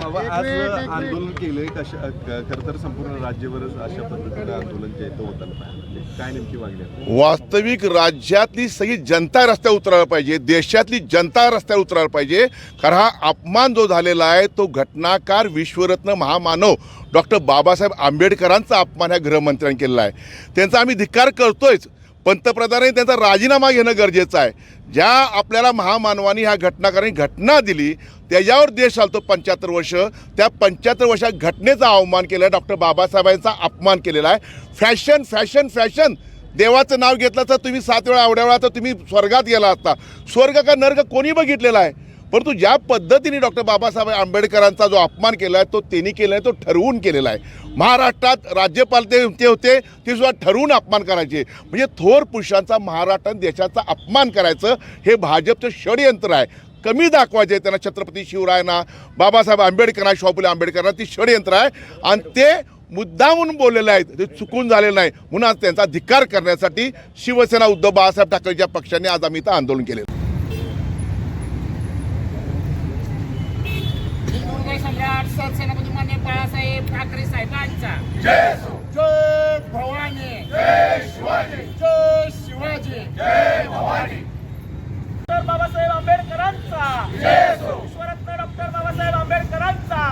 आंदोलन केलंय कशा खर तर संपूर्ण राज्यभरच अशा पद्धतीनं आंदोलन जे होताना पाहिलं. काय नेमकी मागणी आहे? वास्तविक राज्यातली सगळी जनता रस्त्यावर उतरायला पाहिजे देशातली जनता रस्त्यावर उतरायला पाहिजे कारण हा अपमान जो झालेला आहे तो घटनाकार विश्वरत्न महामानव डॉक्टर बाबासाहेब आंबेडकरांचा अपमान ह्या गृहमंत्र्यांनी केलेला आहे त्यांचा आम्ही धिक्कार करतोयच पंतप्रधानांनी त्यांचा राजीनामा घेणं गरजेचं आहे. ज्या आपल्याला महामानवानी ह्या घटनाकारांनी घटना दिली त्याच्यावर देश चालतो पंच्याहत्तर वर्ष. त्या पंच्याहत्तर वर्षात घटनेचा अवमान केला आहे डॉक्टर बाबासाहेबांचा अपमान केलेला आहे. Fashion fashion fashion. देवाचं नाव घेतलं तर तुम्ही सात वेळा एवढ्या वेळा तर तुम्ही स्वर्गात गेला असता. स्वर्ग का नर्ग कोणी बघितलेला आहे? परंतु ज्या पद्धतीने डॉक्टर बाबासाहेब आंबेडकरांचा जो अपमान केला आहे तो त्यांनी केला आहे तो ठरवून केलेला आहे महाराष्ट्रात राज्यपाल ते होते ते सुद्धा ठरवून अपमान करायचे. म्हणजे थोर पुरुषांचा महाराष्ट्रात देशाचा अपमान करायचं हे भाजपचं षडयंत्र आहे. कमी दाखवायचे त्यांना छत्रपती शिवरायांना बाबासाहेब आंबेडकरांना शाहू आंबेडकरांना ती षडयंत्र आहे. आणि ते मुद्दामून बोललेले आहेत ते चुकून झालेलं नाही. म्हणून आज त्यांचा धिक्कार करण्यासाठी शिवसेना उद्धव बाळासाहेब ठाकरेच्या पक्षाने आज आम्ही इथं आंदोलन केले महाराष्ट्र सेनापती म्हणजे मान्य बाळासाहेब ठाकरे साहेबांचा. जय भवानी. जय शिवाजी. जय शिवाजी. जय भवानी. डॉक्टर बाबासाहेब आंबेडकरांचा. ईश्वरत्न डॉक्टर बाबासाहेब आंबेडकरांचा.